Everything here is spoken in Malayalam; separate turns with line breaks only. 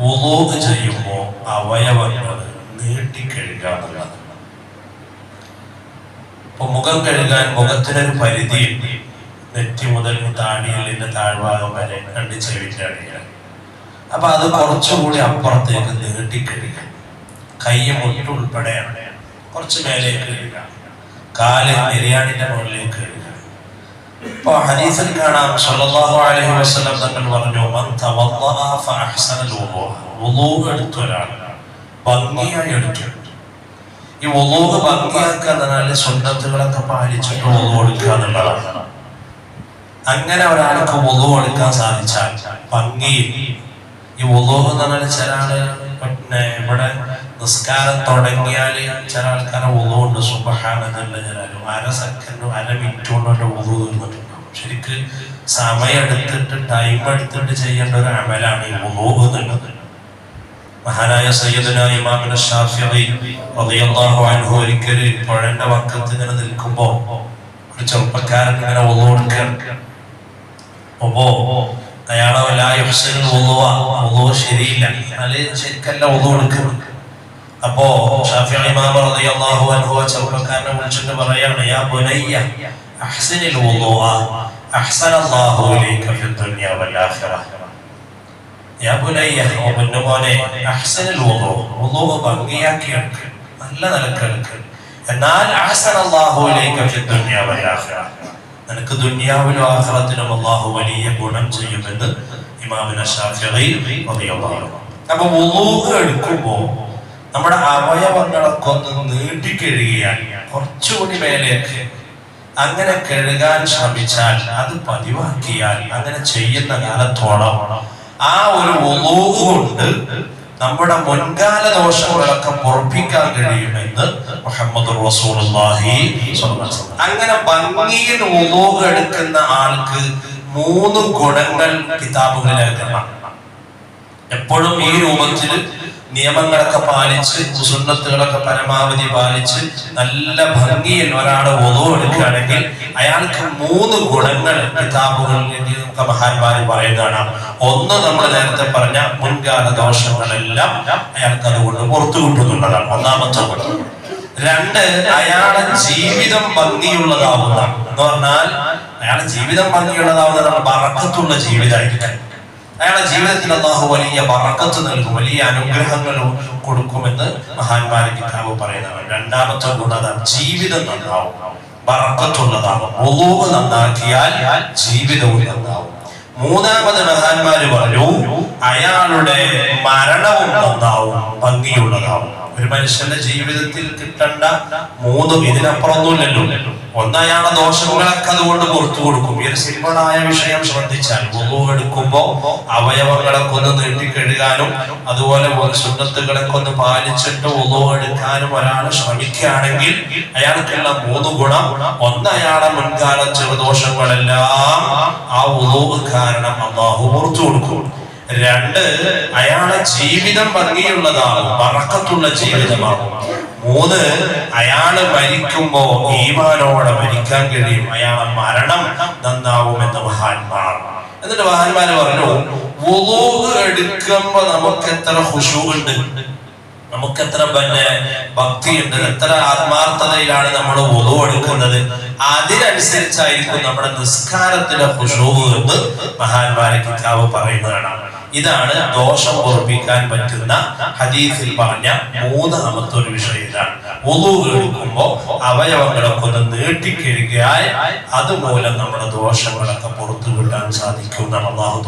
ഉളൂഹ് ചെയ്യുമ്പോൾ അവയവങ്ങൾ നീട്ടിക്കഴുകുക എന്നുള്ളത് ഇപ്പൊ മുഖം കഴുകാൻ മുഖത്തിനൊരു പരിധിയുണ്ട്. നെറ്റി മുതൽ താടിയലിന്റെ താഴ്ഭാഗം വരെ രണ്ട് ചെവിന്റെ അപ്പൊ അത് കുറച്ചുകൂടി അപ്പുറത്തേക്ക് നീട്ടിക്കഴുകുക കൈ ഉൾപ്പെടെയാണ് കുറച്ച് മേലേക്ക് കഴുകുക. കാൽ നിര്യാണിന്റെ മുകളിലേക്ക് കഴുകുക. ഇപ്പൊ ഹദീസിൽ കാണാം സല്ലല്ലാഹു അലൈഹി വസല്ലം തങ്ങൾ പറഞ്ഞു മൻ തവദ്ദഅ ഫഅഹ്സനൽ വുളൂ വുളൂ എടുത്ത ഒരാൾ. ഭംഗിയായി എടുത്തു. ഈ വുളൂ ഭംഗിയാക്കുക എന്ന് പറഞ്ഞാൽ സുന്നത്തുകളൊക്കെ പാലിച്ചിട്ട് വുളൂ എടുക്കുക എന്നുള്ളതാണ്. അങ്ങനെ ഒരാൾക്ക് വുളൂ എടുക്കാൻ സാധിച്ചാൽ ഭംഗിയിൽ ഈ വുളൂ എന്ന് പറഞ്ഞാൽ ചില ആൾ പിന്നെ ഇവിടെ നിസ്കാരം തുടങ്ങിയാൽ ചില ആൾക്കാരെ ഉണ്ട്. സുബഹാനെന്നുള്ള ചില അര സെക്കൻഡും അര മിനിറ്റ് കൊണ്ട് വുളൂ തീർന്നിട്ടുണ്ടാവും ശരിക്ക് സമയം എടുത്തിട്ട് ടൈം എടുത്തിട്ട് ചെയ്യേണ്ട ഒരു അമലാണ് ഈ എന്നുള്ളത് മഹാനായ സയ്യിദുന പുഴന്റെ വക്കത്ത് ഇങ്ങനെ നിൽക്കുമ്പോ ഒരു ചെറുപ്പക്കാരൻ ഇങ്ങനെ ഒന്നു കൊടുക്കുകയാണ് അപ്പോ അയാളെ വുളൂ ശരിയില്ല. എന്നാൽ ശരിക്കല്ല ഒന്നു എടുക്കുന്നത് അപ്പോ ഷാഫി ഇമാം റളിയല്ലാഹു അൻഹു ചെറുപ്പക്കാരനെ വിളിച്ചിട്ട് പറയാണ് യാ ബുനയ്യ അഹ്സിനിൽ വുളൂഅ അഹ്സനല്ലാഹു ഫിദ് ദുനിയ വൽ ആഖിറ. യാ ബുനയ്യ ഓ പൊന്നുമോനെ അഹ്സനിൽ വുളൂ വുളൂ ഭംഗിയാക്കി എടുക്ക് നല്ല നിലയ്ക്ക് എടുക്ക് എന്നാൽ അഹ്സനല്ലാഹു ഫിദ് ദുനിയ വൽ ആഖിറ. നിനക്ക് ദുനിയാവിലും ആഖിറത്തിലും അല്ലാഹു വലിയ ഗുണം ചെയ്യുമെന്ന് ഇമാമിന ഷാഫിഈ റളിയല്ലാഹു അപ്പൊ വുളൂ എടുക്കുമ്പോൾ നമ്മുടെ അവയവങ്ങളൊക്കെ ഒന്ന് നീട്ടി കഴുകിയാൽ കുറച്ചുകൂടി മേലേക്ക് അങ്ങനെ കഴുകാൻ ശ്രമിച്ചാൽ അത് പതിവാക്കിയാൽ അങ്ങനെ ചെയ്യുന്ന കാലത്തോളം ആ ഒരു കൊണ്ട് നമ്മുടെ മുൻകാല ദോഷങ്ങളൊക്കെ പൊറപ്പിക്കാൻ കഴിയുമെന്ന് മുഹമ്മദ് റസൂലുള്ളാഹി. അങ്ങനെ ഭംഗിയിൽ ഒലൂവ് എടുക്കുന്ന ആൾക്ക് മൂന്ന് ഗുണങ്ങൾ കിതാബുകളിലേക്കാണ് കാണാം എപ്പോഴും ഈ രൂപത്തിൽ നിയമങ്ങളൊക്കെ പാലിച്ച് സുന്നത്തുകളൊക്കെ പരമാവധി പാലിച്ച് നല്ല ഭംഗിയിൽ ഒരാൾ ഒതു എടുക്കുകയാണെങ്കിൽ അയാൾക്ക് മൂന്ന് ഗുണങ്ങൾ കിതാബുകളിൽ നമുക്ക് മഹാന്മാര് പറയുന്നതാണ് ഒന്ന് നമ്മൾ നേരത്തെ പറഞ്ഞ മുൻകാല ദോഷങ്ങളെല്ലാം അയാൾക്ക് അതുകൊണ്ട് പുറത്തു കിട്ടുന്നുള്ളതാണ് ഒന്നാമത്തെ ഗുണം. രണ്ട് അയാളെ ജീവിതം ഭംഗിയുള്ളതാവുന്ന എന്ന് പറഞ്ഞാൽ അയാളെ ജീവിതം ഭംഗിയുള്ളതാവുന്ന പറക്കത്തുള്ള ജീവിതമായിരിക്കും അയാളുടെ ജീവിതത്തിൽ അള്ളാഹു വലിയ വറക്കത്ത് നൽകും വലിയ അനുഗ്രഹങ്ങൾ കൊടുക്കുമെന്ന് മഹാന്മാരെ കിതാബ് പറയുന്നതാണ് രണ്ടാമത്തെ ഗുണത ജീവിതം നന്നാവും. വറക്കത്തുള്ളതാവും നന്നാക്കിയാൽ ജീവിതവും നന്നാവും. മൂന്നാമത് മഹാന്മാര് പറഞ്ഞു അയാളുടെ മരണവും നന്നാവും ഭംഗിയുള്ളതാവും. ഒരു മനുഷ്യന്റെ ജീവിതത്തിൽ കിട്ടേണ്ട മൂന്ന് ഇതിനപ്പുറമൊന്നുമില്ലല്ലോ ഒന്ന് അയാളെ ദോഷങ്ങളൊക്കെ അതുകൊണ്ട് പുറത്തു കൊടുക്കും. ഈ ഒരു സിമ്പിളായ വിഷയം ശ്രദ്ധിച്ചാൽ എടുക്കുമ്പോ അവയവങ്ങളൊക്കെ ഒന്ന് നീട്ടിക്കെഴുകാനും അതുപോലെ സുന്നത്തുകളൊക്കെ ഒന്ന് പാലിച്ചിട്ട് വുളു എടുക്കാനും ഒരാൾ ശ്രമിക്കുകയാണെങ്കിൽ അയാൾക്കുള്ള മൂന്ന് ഗുണം ഒന്ന് അയാളെ മുൻകാല ചെറുദോഷങ്ങളെല്ലാം ആ വുളു കാരണം അള്ളാഹു പുറത്തു കൊടുക്കും. രണ്ട് അയാളെ ജീവിതം ഭംഗിയുള്ളതാകും പറക്കത്തുള്ള ജീവിതമാകും. മൂന്ന് അയാൾ മരിക്കുമ്പോ ഈമാനോടെ മരിക്കാൻ കഴിയും. അയാളെ മരണം നന്നാവുമെന്ന് മഹാന്മാർ. എന്നിട്ട് മഹാന്മാര് പറഞ്ഞു എടുക്കുമ്പോ നമുക്ക് എത്ര ഹുഷു ഉണ്ട് നമുക്ക് എത്ര പിന്നെ ഭക്തിയുണ്ട് എത്ര ആത്മാർത്ഥതയിലാണ് നമ്മൾ വുളു എടുക്കുന്നത്. അതിനനുസരിച്ചായിരിക്കും നമ്മുടെ നിസ്കാരത്തിലെ ഹുഷു എന്ന് മഹാന്മാരെ കിതാബ് പറയുന്നതാണ്. ഇതാണ് ദോഷം ഉറപ്പിക്കാൻ പറ്റുന്ന ഹദീസിൽ പറഞ്ഞ മൂന്നാമത്തെ ഒരു വിഷയം ഇതാണ്. ഒതു എടുക്കുമ്പോ അവയവങ്ങളൊക്കെ ഒന്ന് നീട്ടിക്കഴുകിയാൽ അതുമൂലം നമ്മുടെ ദോഷങ്ങളൊക്കെ പുറത്തു വിടാൻ സാധിക്കും എന്നാണ് അള്ളാഹു